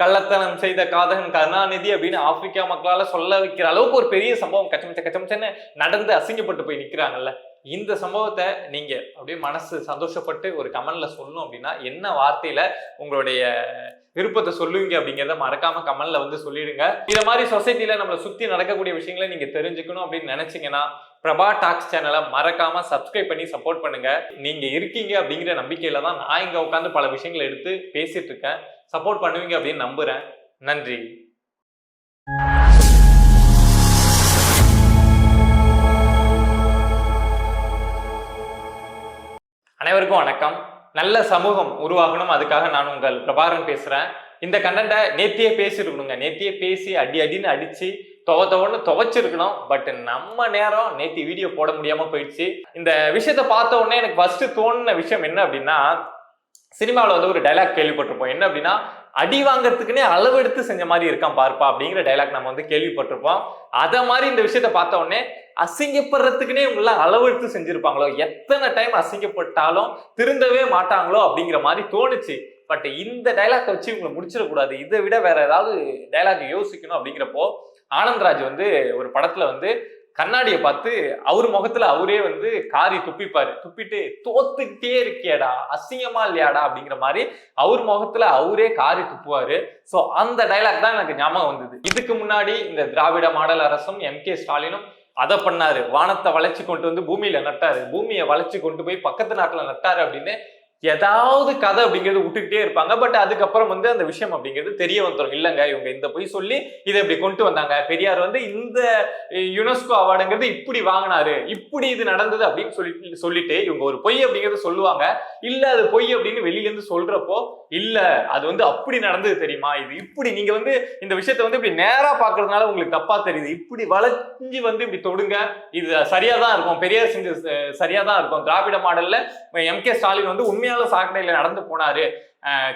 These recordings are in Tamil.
கள்ளத்தனம் செய்த காதகன் கருணாநிதி அப்படின்னு ஆப்பிரிக்கா மக்களால சொல்ல வைக்கிற அளவுக்கு ஒரு பெரிய சம்பவம். கச்சமிச்ச கச்சமிச்சன்னு நடந்து அசிங்கப்பட்டு போய் நிக்கிறாங்கல்ல. இந்த சம்பவத்தை நீங்க அப்படியே மனசு சந்தோஷப்பட்டு ஒரு கமெண்ட்ல சொல்லணும் அப்படின்னா என்ன வார்த்தையில உங்களுடைய விருப்பத்தை சொல்லுவீங்க அப்படிங்கிறத மறக்காம கமெண்ட்ல வந்து சொல்லிடுங்க. இந்த மாதிரி சொசைட்டில நம்மளை சுத்தி நடக்கக்கூடிய விஷயங்களை நீங்க தெரிஞ்சுக்கணும் அப்படின்னு நினைச்சீங்கன்னா பிரபா டாக்ஸ் சேனலை மறக்காம சப்ஸ்கிரைப் பண்ணி சப்போர்ட் பண்ணுங்க. நீங்க இருக்கீங்க அப்படிங்கிற நம்பிக்கையில தான் நான் இங்க உட்காந்து பல விஷயங்களை எடுத்து பேசிட்டு இருக்கேன். சப்போர்ட் பண்ணுவீங்க அப்படின்னு நம்புகிறேன் நன்றி. அனைவருக்கும் வணக்கம். நல்ல சமூகம் உருவாகணும். அதுக்காக நான் உங்கள் பிரபாகரன் பேசுகிறேன் இந்த கண்டென்ட்டை நேத்தியே பேசியிருக்கணுங்க. நேத்தியே பேசி அடி அடின்னு அடித்து துவ துவன்னு துவைச்சிருக்கணும். பட் நம்ம நேரம் நேத்தி வீடியோ போட முடியாமல் போயிடுச்சு. இந்த விஷயத்த பார்த்த உடனே எனக்கு ஃபர்ஸ்ட் தோணுன விஷயம் என்ன அப்படின்னா சினிமாவில் வந்து ஒரு டைலாக் கேள்விப்பட்டிருப்போம். என்ன அப்படின்னா அடி வாங்குறதுக்குன்னே அளவெடுத்து செஞ்ச மாதிரி இருக்கான் பார்ப்பா அப்படிங்கிற டைலாக் நம்ம வந்து கேள்விப்பட்டிருப்போம். அதை மாதிரி இந்த விஷயத்த பார்த்த உடனே அசிங்கப்படுறதுக்குன்னே இவங்கெல்லாம் அளவெடுத்து செஞ்சிருப்பாங்களோ? எத்தனை டைம் அசிங்கப்பட்டாலும் திருந்தவே மாட்டாங்களோ? அப்படிங்கிற மாதிரி தோணுச்சு. பட் இந்த டைலாக் வச்சு இவங்களை முடிச்சிடக்கூடாது. இதை விட வேற ஏதாவது டைலாக் யோசிக்கணும் அப்படிங்கிறப்போ ஆனந்த்ராஜ் வந்து ஒரு படத்துல வந்து கண்ணாடியை பார்த்து அவர் முகத்துல அவரே வந்து காரி துப்பிப்பாரு. துப்பிட்டு தோத்துக்கிட்டே இருக்கியாடா அசிங்கமா இல்லையாடா? அப்படிங்கிற மாதிரி அவர் முகத்துல அவரே காரி துப்புவாரு. சோ அந்த டைலாக் தான் எனக்கு ஞாபகம் வந்தது. இதுக்கு முன்னாடி இந்த திராவிட மாடல் அரசும் எம் கே ஸ்டாலினும் அதை பண்ணாரு. வானத்தை வளைச்சு கொண்டு வந்து பூமியில நட்டாரு. பூமியை வளைச்சு கொண்டு போய் பக்கத்து நாட்டுல நட்டாரு அப்படின்னு ஏதாவது கதை அப்படிங்கிறது விட்டுக்கிட்டே இருப்பாங்க. பட் அதுக்கப்புறம் வந்து அந்த விஷயம் அப்படிங்கிறது தெரிய வந்துடும் இல்லைங்க இவங்க இந்த போய் சொல்லி இதை இப்படி கொண்டு வந்தாங்க. பெரியார் வந்து இந்த யுனெஸ்கோ அவார்டுங்கிறது இப்படி வாங்கினாரு. இப்படி இது நடந்தது அப்படின்னு சொல்லி சொல்லிட்டு இவங்க ஒரு பொய் அப்படிங்கிறது சொல்லுவாங்க. இல்ல அது பொய் அப்படின்னு வெளியில இருந்து சொல்றப்போ இல்ல அது வந்து அப்படி நடந்தது தெரியுமா? இது இப்படி நீங்க வந்து இந்த விஷயத்த வந்து இப்படி நேரா பாக்குறதுனால உங்களுக்கு தப்பா தெரியுது. இப்படி வளைஞ்சு வந்து இப்படி தொடுங்க. இது சரியா தான் இருக்கும். பெரியார் செஞ்ச சரியா தான் இருக்கும். திராவிட மாடல்ல எம். கே. ஸ்டாலின் வந்து உண்மையால சாக்கடையில நடந்து போனாரு.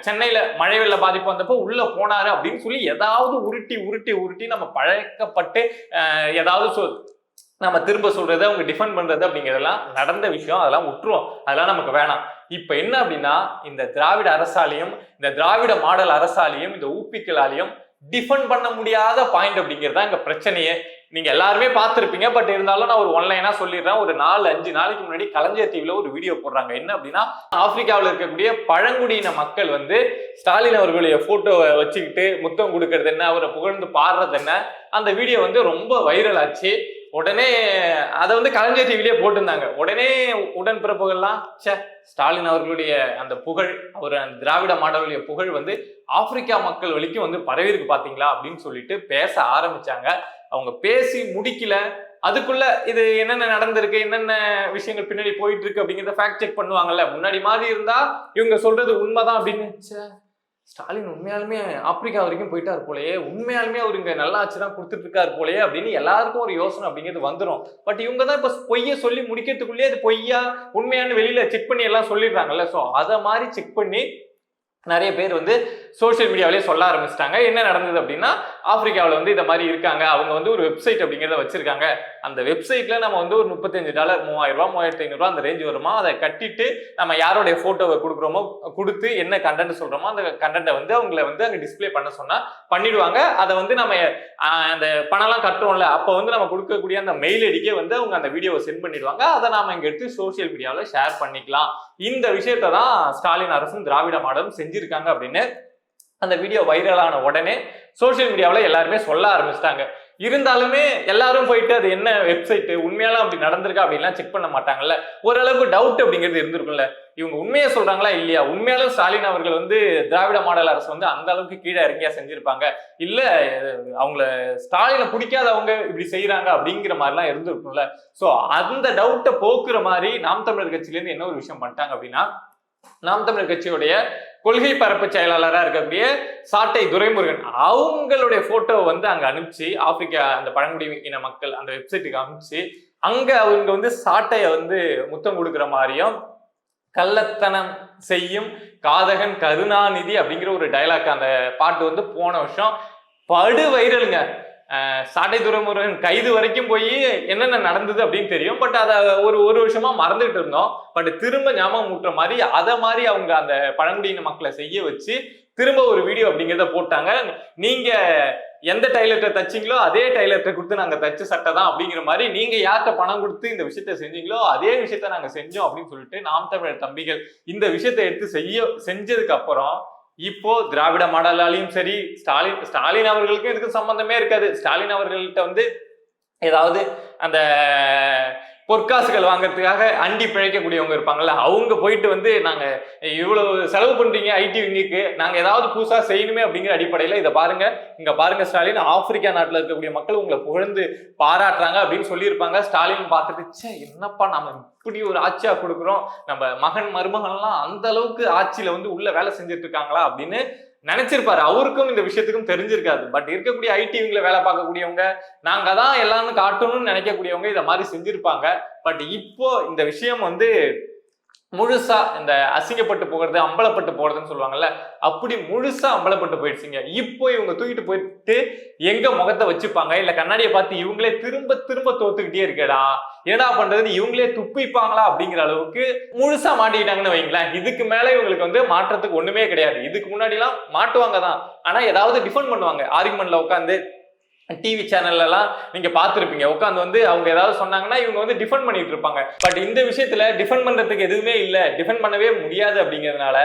சென்னையில மழை வெள்ள பாதிப்பு வந்தப்போ உள்ள போனாரு அப்படின்னு சொல்லி ஏதாவது உருட்டி உருட்டி உருட்டி நம்ம பழக்கப்பட்டு ஏதாவது நம்ம திரும்ப சொல்றது அவங்க டிஃபெண்ட் பண்றது அப்படிங்கிறதெல்லாம் நடந்த விஷயம். அதெல்லாம் விட்டுருவோம் அதெல்லாம் நமக்கு வேணாம். இப்ப என்ன அப்படின்னா இந்த திராவிட அரசாலையும் இந்த திராவிட மாடல் அரசாலையும் இந்த ஊப்பிக்களாலையும் டிஃபெண்ட் பண்ண முடியாத பாயிண்ட் அப்படிங்கிறது தான் இங்க பிரச்சனையே. நீங்க எல்லாருமே பார்த்துருப்பீங்க. பட் இருந்தாலும் நான் ஒரு ஒன்லைனா சொல்லிடுறேன். ஒரு நாலு அஞ்சு நாளைக்கு முன்னாடி கலைஞர் டிவியில ஒரு வீடியோ போடுறாங்க. என்ன அப்படின்னா ஆப்பிரிக்காவில் இருக்கக்கூடிய பழங்குடியின மக்கள் வந்து ஸ்டாலின் அவர்களுடைய போட்டோவை வச்சுக்கிட்டு முத்தம் கொடுக்கறது என்ன? அவரை புகழ்ந்து பாடுறது என்ன? அந்த வீடியோ வந்து ரொம்ப வைரல் ஆச்சு. உடனே அதை வந்து கலைஞர் டிவிலேயே போட்டிருந்தாங்க. உடனே உடன்பிறப்புகள்லாம் ச்சே ஸ்டாலின் அவர்களுடைய அந்த புகழ் அவர் அந்த திராவிட மாடலுடைய புகழ் வந்து ஆப்பிரிக்கா மக்கள் வரைக்கும் வந்து பரவிருக்கு பார்த்தீங்களா அப்படின்னு சொல்லிட்டு பேச ஆரம்பிச்சாங்க. அவங்க பேசி முடிக்கல. அதுக்குள்ள இது என்னென்ன நடந்திருக்கு என்னென்ன விஷயங்கள் பின்னாடி போயிட்டு இருக்கு அப்படிங்கிறத ஃபேக்ட் செக் பண்ணுவாங்கல்ல. முன்னாடி மாதிரி இருந்தா இவங்க சொல்றது உண்மைதான் அப்படின்னு. ச்சே, ஸ்டாலின் உண்மையாலுமே ஆப்பிரிக்கா வரைக்கும் போயிட்டாரு போலயே உண்மையாலுமே அவர் இங்க நல்லா ஆச்சு தான் கொடுத்துட்டு இருக்காரு போலயே அப்படின்னு எல்லாருக்கும் ஒரு யோசனை அப்படிங்கிறது வந்துடும் பட் இவங்க தான் இப்ப பொய்யை சொல்லி முடிக்கிறதுக்குள்ளேயே அது பொய்யா உண்மையானு வெளியில செக் பண்ணி எல்லாம் சொல்லிடுறாங்கல்ல. ஸோ அதை மாதிரி செக் பண்ணி நிறைய பேர் வந்து சோஷியல் மீடியாவிலே சொல்ல ஆரம்பிச்சிட்டாங்க. என்ன நடந்தது அப்படின்னா ஆப்பிரிக்காவில் வந்து இந்த மாதிரி இருக்காங்க. அவங்க வந்து ஒரு வெப்சைட் அப்படிங்கிறத வச்சிருக்காங்க. அந்த வெப்சைட்ல நம்ம வந்து ஒரு முப்பத்தஞ்சு டாலர் மூவாயிரம் ரூபா மூவாயிரத்தி ஐநூறுரூவா அந்த ரேஞ்ச் வருமா? அதை கட்டிட்டு நம்ம யாரோடைய போட்டோவை கொடுக்குறோமோ கொடுத்து என்ன கண்டென்ட் சொல்றோமோ அந்த கண்டென்ட்டை வந்து அவங்கள வந்து அங்கே டிஸ்ப்ளே பண்ண சொன்னா பண்ணிடுவாங்க. அதை வந்து நம்ம அந்த பணம்லாம் கட்டுறோம்ல அப்போ வந்து நம்ம கொடுக்கக்கூடிய அந்த மெயில் ஐடிக்கே வந்து அவங்க அந்த வீடியோவை சென்ட் பண்ணிடுவாங்க. அதை நாம இங்க எடுத்து சோஷியல் மீடியாவில் ஷேர் பண்ணிக்கலாம். இந்த விஷயத்தை தான் ஸ்டாலின் அரசும் திராவிட மாடலும் செஞ்சிருக்காங்க அப்படின்னு அந்த வீடியோ வைரலான உடனே சோஷியல் மீடியாவில் எல்லாருமே சொல்ல ஆரம்பிச்சிட்டாங்க. இருந்தாலுமே எல்லாரும் போயிட்டு அது என்ன வெப்சைட் உண்மையெல்லாம் அப்படி நடந்திருக்கா அப்படின்லாம் செக் பண்ண மாட்டாங்கல்ல. ஓரளவுக்கு டவுட் அப்படிங்கிறது இருந்திருக்கும்ல. இவங்க உண்மையை சொல்றாங்களா இல்லையா? உண்மையாலும் ஸ்டாலின் அவர்கள் வந்து திராவிட மாடல் அரசு வந்து அந்த அளவுக்கு கீழே இறங்கியா செஞ்சிருப்பாங்க. இல்ல அவங்கள ஸ்டாலினை பிடிக்காதவங்க இப்படி செய்யறாங்க அப்படிங்கிற மாதிரிலாம் இருந்திருக்கும்ல. சோ அந்த டவுட்டை போக்குற மாதிரி நாம் தமிழர் கட்சியில இருந்து என்ன ஒரு விஷயம் பண்ணிட்டாங்க அப்படின்னா நாம் தமிழர் கட்சியுடைய கொள்கை பரப்பு செயலாளராக இருக்கக்கூடிய சாட்டை துரைமுருகன். அவங்களுடைய போட்டோவை வந்து அங்கே அனுப்பிச்சு ஆப்பிரிக்கா அந்த பழங்குடி இன மக்கள் அந்த வெப்சைட்டுக்கு அனுப்பிச்சு அங்கே அவங்க வந்து சாட்டையை வந்து முத்தம் கொடுக்குற மாதிரியும் கள்ளத்தனம் செய்யும் காதகன் கருணாநிதி அப்படிங்கிற ஒரு டைலாக் அந்த பாட்டு வந்து போன வருஷம் படு வைரலுங்க. சாட்டை துறைமுருகன் கைது வரைக்கும் போய் என்னென்ன நடந்தது அப்படின்னு தெரியும். பட் அதை ஒரு ஒரு வருஷமா மறந்துகிட்டு இருந்தோம். பட் திரும்ப ஞாபகம் ஊட்டுற மாதிரி அதை மாதிரி அவங்க அந்த பழங்குடியின மக்களை செய்ய வச்சு திரும்ப ஒரு வீடியோ அப்படிங்கிறத போட்டாங்க. நீங்க எந்த டைலர்ட்ட தச்சிங்களோ அதே டைலர்ட்ட கொடுத்து நாங்க தச்ச சட்டை தான் அப்படிங்கிற மாதிரி நீங்க யார்கிட்ட பணம் கொடுத்து இந்த விஷயத்த செஞ்சீங்களோ அதே விஷயத்த நாங்க செஞ்சோம் அப்படின்னு சொல்லிட்டு நாம் தமிழர் தம்பிகள் இந்த விஷயத்தை எடுத்து செய்ய செஞ்சதுக்கு அப்புறம் இப்போ திராவிட மாடலாலையும் சரி ஸ்டாலின் ஸ்டாலின் அவர்களுக்கும் இதுக்கு சம்பந்தமே இருக்காது. ஸ்டாலின் அவர்கள்ட்ட வந்து ஏதாவது அந்த பொற்காசுகள் வாங்குறதுக்காக அண்டி பிழைக்கக்கூடியவங்க இருப்பாங்கல்ல அவங்க போயிட்டு வந்து நாங்கள் இவ்வளவு செலவு பண்ணுறீங்க ஐடி விங்குக்கு நாங்கள் ஏதாவது புதுசாக செய்யணுமே அப்படிங்கிற அடிப்படையில் இதை பாருங்க. இங்கே பாருங்க ஸ்டாலின் ஆப்பிரிக்கா நாட்டில் இருக்கக்கூடிய மக்கள் உங்களை புகழ்ந்து பாராட்டுறாங்க அப்படின்னு சொல்லியிருப்பாங்க. ஸ்டாலின் பார்த்துட்டு சே என்னப்பா நம்ம இப்படி ஒரு ஆட்சியாக கொடுக்குறோம்? நம்ம மகன் மருமகன்லாம் அந்த அளவுக்கு ஆட்சியில் வந்து உள்ள வேலை செஞ்சுட்டு இருக்காங்களா? அப்படின்னு நினைச்சிருப்பாரு. அவருக்கும் இந்த விஷயத்துக்கும் தெரிஞ்சிருக்காது. பட் இருக்கக்கூடிய ஐடிவிங்கள வேலை பார்க்கக்கூடியவங்க நாங்க தான் எல்லாரும் காட்டணும்னு நினைக்கக்கூடியவங்க இதை மாதிரி செஞ்சிருப்பாங்க. பட் இப்போ இந்த விஷயம் வந்து முழுசா இந்த அசிங்கப்பட்டு போகிறது அம்பலப்பட்டு போகிறதுன்னு சொல்லுவாங்கல்ல அப்படி முழுசா அம்பலப்பட்டு போயிடுச்சுங்க. இப்போ இவங்க தூக்கிட்டு போயிட்டு எங்க முகத்தை வச்சுப்பாங்க? இல்ல கண்ணாடியை பார்த்து இவங்களே திரும்ப திரும்ப தோத்துக்கிட்டே இருக்கடா. என்னடா பண்றதுன்னு இவங்களே துப்பிப்பாங்களா அப்படிங்கிற அளவுக்கு முழுசா மாட்டிக்கிட்டாங்கன்னு வைங்களேன். இதுக்கு மேல இவங்களுக்கு வந்து மாற்றத்துக்கு ஒண்ணுமே கிடையாது. இதுக்கு முன்னாடி எல்லாம் மாட்டுவாங்க தான். ஆனா ஏதாவது டிஃபெண்ட் பண்ணுவாங்க. ஆர்குமெண்ட்ல உட்காந்து டிவி சேனல்லலாம் நீங்க பார்த்துருப்பீங்க. உட்காந்து வந்து அவங்க ஏதாவது சொன்னாங்கன்னா இவங்க வந்து டிஃபெண்ட் பண்ணிட்டு இருப்பாங்க. பட் இந்த விஷயத்துல டிஃபெண்ட் பண்றதுக்கு எதுவுமே இல்லை. டிஃபெண்ட் பண்ணவே முடியாது அப்படிங்கிறதுனால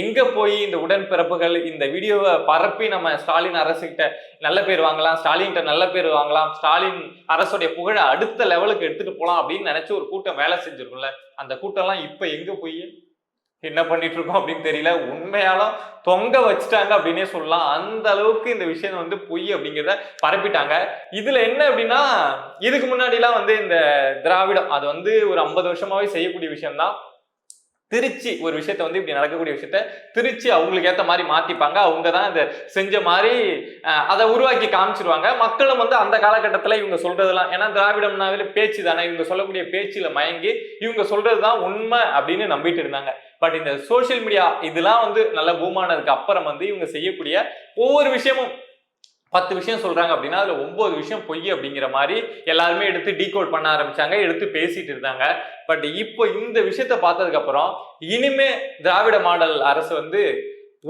எங்க போய் இந்த உடன்பிறப்புகள் இந்த வீடியோவை பரப்பி நம்ம ஸ்டாலின் அரசுகிட்ட நல்ல பேர் வாங்கலாம் ஸ்டாலின்கிட்ட நல்ல பேர் வாங்கலாம் ஸ்டாலின் அரசுடைய புகழை அடுத்த லெவலுக்கு எடுத்துட்டு போகலாம் அப்படின்னு நினைச்சு ஒரு கூட்டம் வேலை செஞ்சிருக்கும்ல. அந்த கூட்டம்லாம் இப்ப எங்க போய் என்ன பண்ணிட்டு இருக்கோம் அப்படின்னு தெரியல. உண்மையாலும் தொங்க வச்சுட்டாங்க அப்படின்னே சொல்லலாம். அந்த அளவுக்கு இந்த விஷயம் வந்து பொய் அப்படிங்கிறத பரப்பிட்டாங்க. இதுல என்ன அப்படின்னா இதுக்கு முன்னாடிலாம் வந்து இந்த திராவிடம் அது வந்து ஒரு ஐம்பது வருஷமாவே செய்யக்கூடிய விஷயம்தான். திருச்சி ஒரு விஷயத்த வந்து இப்படி நடக்கக்கூடிய விஷயத்த திருச்சி அவங்களுக்கு ஏற்ற மாதிரி மாத்திப்பாங்க. அவங்க தான் இதை செஞ்ச மாதிரி அதை உருவாக்கி காமிச்சிருவாங்க. மக்களும் வந்து அந்த காலகட்டத்தில் இவங்க சொல்றதெல்லாம் ஏன்னா திராவிடம்னாவே பேச்சு தானே இவங்க சொல்லக்கூடிய பேச்சில் மயங்கி இவங்க சொல்றதுதான் உண்மை அப்படின்னு நம்பிட்டு இருந்தாங்க. பட் இந்த சோஷியல் மீடியா இதெல்லாம் வந்து நல்ல பூமானதுக்கு அப்புறம் வந்து இவங்க செய்யக்கூடிய ஒவ்வொரு விஷயமும் பத்து விஷயம் சொல்றாங்க அப்படின்னா அதுல ஒன்பது விஷயம் பொய் அப்படிங்கிற மாதிரி எல்லாருமே எடுத்து டீகோட் பண்ண ஆரம்பிச்சாங்க எடுத்து பேசிட்டு இருந்தாங்க. பட் இப்போ இந்த விஷயத்த பார்த்ததுக்கு அப்புறம் இனிமே திராவிட மாடல் அரசு வந்து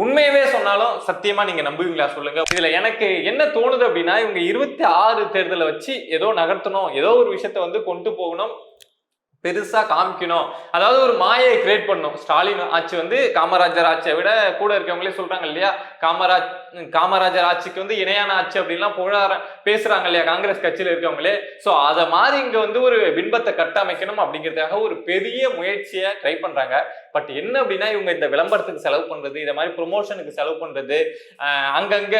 உண்மையவே சொன்னாலும் சத்தியமா நீங்க நம்புவீங்களா சொல்லுங்க. இதுல எனக்கு என்ன தோணுது அப்படின்னா இவங்க இருபத்தி ஆறு தேர்தலை வச்சு ஏதோ நகர்த்தணும் ஏதோ ஒரு விஷயத்த வந்து கொண்டு போகணும். பெருசா காமிக்கணும். அதாவது ஒரு மாயை கிரியேட் பண்ணும் ஸ்டாலின் ஆட்சி வந்து காமராஜர் ஆட்சியை விட கூட இருக்கவங்களே சொல்றாங்க இல்லையா? காமராஜ் காமராஜர் ஆட்சிக்கு வந்து இணையான ஆட்சி அப்படின்லாம் புகழார பேசுறாங்க இல்லையா? காங்கிரஸ் கட்சியில இருக்கவங்களே. சோ அத மாதிரி இங்க வந்து ஒரு பின்பத்தை கட்டமைக்கணும் அப்படிங்கிறதுக்காக ஒரு பெரிய முயற்சியை ட்ரை பண்றாங்க. பட் என்ன அப்படின்னா இவங்க இந்த விளம்பரத்துக்கு செலவு பண்றது இதை மாதிரி ப்ரொமோஷனுக்கு செலவு பண்றது அங்கங்க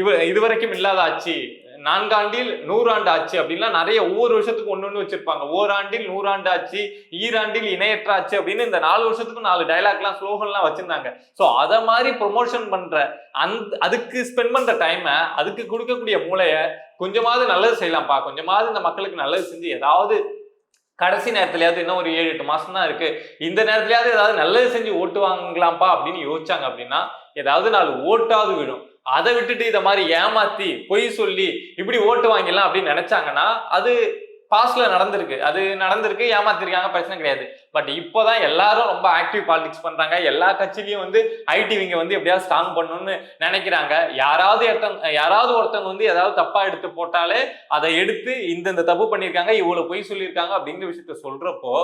இவ இதுவரைக்கும் இல்லாத ஆட்சி நான்காண்டில் நூறாண்டு ஆட்சி அப்படின்லாம் நிறைய ஒவ்வொரு வருஷத்துக்கு ஒன்று ஒன்று வச்சிருப்பாங்க. ஓராண்டில் நூறாண்டு ஆட்சி ஈராண்டில் இணையற்ற ஆட்சி அப்படின்னு இந்த நாலு வருஷத்துக்கும் நாலு டைலாக்லாம் ஸ்லோகன்லாம் வச்சிருந்தாங்க. ஸோ அதை மாதிரி ப்ரொமோஷன் பண்ற அந்த அதுக்கு ஸ்பெண்ட் பண்ற டைமை அதுக்கு கொடுக்கக்கூடிய மூளையை கொஞ்சமாவது நல்லது செய்யலாம்ப்பா. கொஞ்சமாவது இந்த மக்களுக்கு நல்லது செஞ்சு ஏதாவது கடைசி நேரத்துலயாவது இன்னும் ஒரு ஏழு எட்டு மாசம் தான் இருக்கு. இந்த நேரத்துலயாவது ஏதாவது நல்லது செஞ்சு ஓட்டு வாங்கலாம்ப்பா அப்படின்னு யோசிச்சாங்க அப்படின்னா ஏதாவது நாலு ஓட்டாவது விடும். அதை விட்டுட்டு இதை மாதிரி ஏமாத்தி பொய் சொல்லி இப்படி ஓட்டு வாங்கிடலாம் அப்படின்னு நினைச்சாங்கன்னா அது பாஸ்ட்ல நடந்திருக்கு. அது நடந்திருக்கு ஏமாத்திருக்காங்க பிரச்சனை கிடையாது. பட் இப்போதான் எல்லாரும் ரொம்ப ஆக்டிவ் பாலிடிக்ஸ் பண்றாங்க. எல்லா கட்சியிலையும் வந்து ஐடிவிங்க வந்து எப்படியாவது ஸ்ட்ராங் பண்ணணும்னு நினைக்கிறாங்க. யாராவது ஒருத்தவங்க யாராவது ஒருத்தவங்க வந்து ஏதாவது தப்பா எடுத்து போட்டாலே அதை எடுத்து இந்தந்த இந்த தப்பு பண்ணியிருக்காங்க இவ்வளவு பொய் சொல்லியிருக்காங்க அப்படிங்கிற விஷயத்த சொல்றப்போ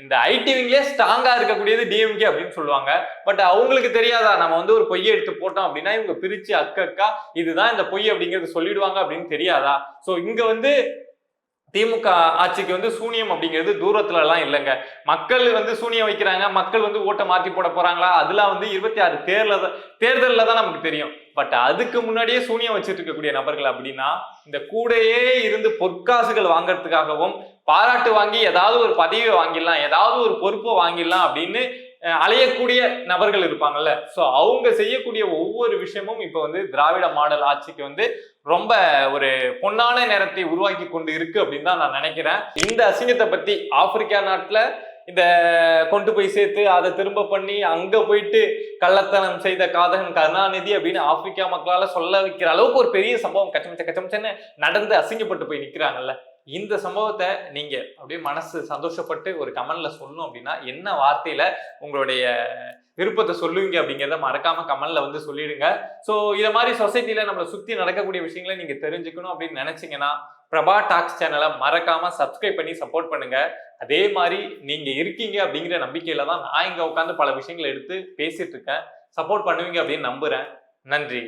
இந்த ஐடிவிங்கையே ஸ்ட்ராங்காக இருக்கக்கூடியது டிஎம்கே அப்படின்னு சொல்லுவாங்க. பட் அவங்களுக்கு தெரியாதா? நம்ம வந்து ஒரு பொய்யை எடுத்து போட்டோம் அப்படின்னா இவங்க பிரித்து அக்கக்கா இதுதான் இந்த பொய் அப்படிங்கிறது சொல்லிடுவாங்க அப்படின்னு தெரியாதா? ஸோ இங்கே வந்து திமுக ஆட்சிக்கு வந்து சூனியம் அப்படிங்கிறது தூரத்துல எல்லாம் இல்லைங்க. மக்கள் வந்து சூனியம் வைக்கிறாங்க மக்கள் வந்து ஓட்டை மாத்தி போட போறாங்களா? அதெல்லாம் வந்து இருபத்தி ஆறு தேர்தல தேர்தலில் தான் நமக்கு தெரியும். பட் அதுக்கு முன்னாடியே சூனியம் வச்சுட்டு இருக்கக்கூடிய நபர்கள் அப்படின்னா இந்த கூடையே இருந்து பொற்காசுகள் வாங்கறதுக்காகவும் பாராட்டு வாங்கி ஏதாவது ஒரு பதவியை வாங்கிடலாம் ஏதாவது ஒரு பொறுப்பை வாங்கிடலாம் அப்படின்னு அலையக்கூடிய நபர்கள் இருப்பாங்கல்ல. ஸோ அவங்க செய்யக்கூடிய ஒவ்வொரு விஷயமும் இப்போ வந்து திராவிட மாடல் ஆட்சிக்கு வந்து ரொம்ப ஒரு பொன்னான நேரத்தை உருவாக்கி கொண்டு இருக்கு அப்படின்னு தான் நான் நினைக்கிறேன். இந்த அசிங்கத்தை பத்தி ஆப்பிரிக்கா நாட்டில் இந்த கொண்டு போய் சேர்த்து அதை திரும்ப பண்ணி அங்க போயிட்டு கள்ளத்தனம் செய்த காதகன் கருணாநிதி அப்படின்னு ஆப்பிரிக்கா மக்களால சொல்ல வைக்கிற அளவுக்கு ஒரு பெரிய சம்பவம் கச்சமச்ச கச்சமச்சன்னு நடந்து அசிங்கப்பட்டு போய் நிக்கிறாங்கல்ல. இந்த சம்பவத்தை நீங்க அப்படியே மனசு சந்தோஷப்பட்டு ஒரு கமெண்ட்ல சொல்லணும் அப்படின்னா என்ன வார்த்தையில உங்களுடைய விருப்பத்தை சொல்லுவீங்க அப்படிங்கிறத மறக்காம கமெண்ட்ல வந்து சொல்லிடுங்க. ஸோ இதை மாதிரி சொசைட்டில நம்மளை சுத்தி நடக்கக்கூடிய விஷயங்களை நீங்க தெரிஞ்சுக்கணும் அப்படின்னு நினைச்சீங்கன்னா பிரபா டாக்ஸ் சேனலை மறக்காம சப்ஸ்கிரைப் பண்ணி சப்போர்ட் பண்ணுங்க. அதே மாதிரி நீங்க இருக்கீங்க அப்படிங்கிற நம்பிக்கையில தான் நான் இங்க உட்காந்து பல விஷயங்களை எடுத்து பேசிட்டு இருக்கேன். சப்போர்ட் பண்ணுவீங்க அப்படின்னு நம்புறேன். நன்றி.